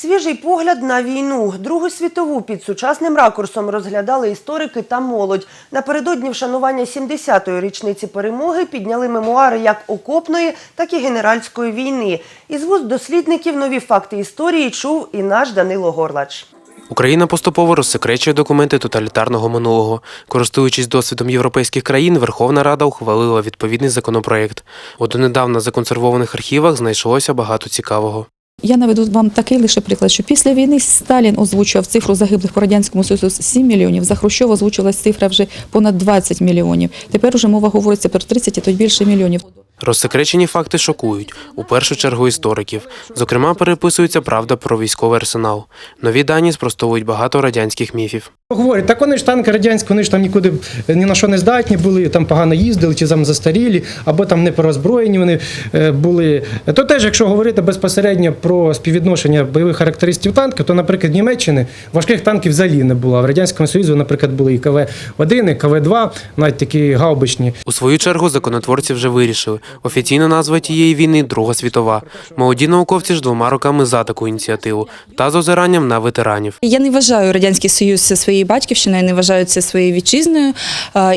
Свіжий погляд на війну. Другу світову під сучасним ракурсом розглядали історики та молодь. Напередодні вшанування 70-ї річниці перемоги підняли мемуари як окопної, так і генеральської війни. Із вуст дослідників нові факти історії чув і наш Данило Горлач. Україна поступово розсекречує документи тоталітарного минулого. Користуючись досвідом європейських країн, Верховна Рада ухвалила відповідний законопроект. У донедавна законсервованих архівах знайшлося багато цікавого. Я наведу вам такий лише приклад, що після війни Сталін озвучував цифру загиблих по радянському союзу 7 мільйонів. За Хрущова озвучилась цифра вже понад 20 мільйонів. Тепер уже мова говориться про 30, а то більше мільйонів. Розсекречені факти шокують, у першу чергу істориків. Зокрема, переписується правда про військовий арсенал. Нові дані спростовують багато радянських міфів. Говорять, так вони ж танки радянські, вони ж там нікуди ні на що не здатні були, там погано їздили, чи там застарілі, або там не порозброєні вони е, були. То теж, якщо говорити безпосередньо про співвідношення бойових характеристик танків, то, наприклад, Німеччини важких танків взагалі не було. В Радянському Союзі, наприклад, були і КВ-1, і КВ-2, навіть такі гаубичні. У свою чергу законотворці вже вирішили. Офіційна назва тієї війни Друга світова. Молоді науковці ж двома роками за таку ініціативу та з озиранням на ветеранів. Я не вважаю радянський союз своєю батьківщиною, не вважаю це своєю вітчизною.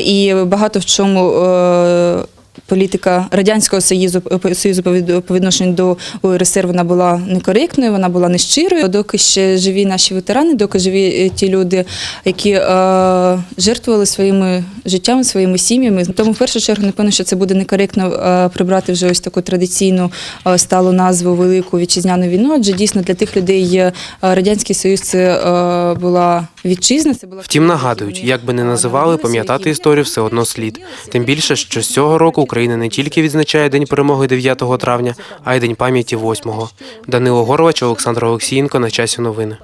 І багато в чому е, політика радянського союзу союзу по від- по відношенню до УРСР вона була некоректною, вона була нещирою. Доки ще живі наші ветерани, доки живі е, ті люди, які е, жертвували своїми життями, своїми сім'ями. Тому в першу чергу напевно, що це буде некоректно е, прибрати вже ось таку традиційну е, сталу назву Велику вітчизняну війну. Адже дійсно для тих людей е, радянський союз це е, була вітчизна. Це була Втім, нагадують, як би не називали, пам'ятати історію все одно слід. Тим більше, що з цього року Україна не тільки відзначає День перемоги 9 травня, а й День пам'яті 8-го. Данило Горвач, Олександр Олексієнко на часі новини.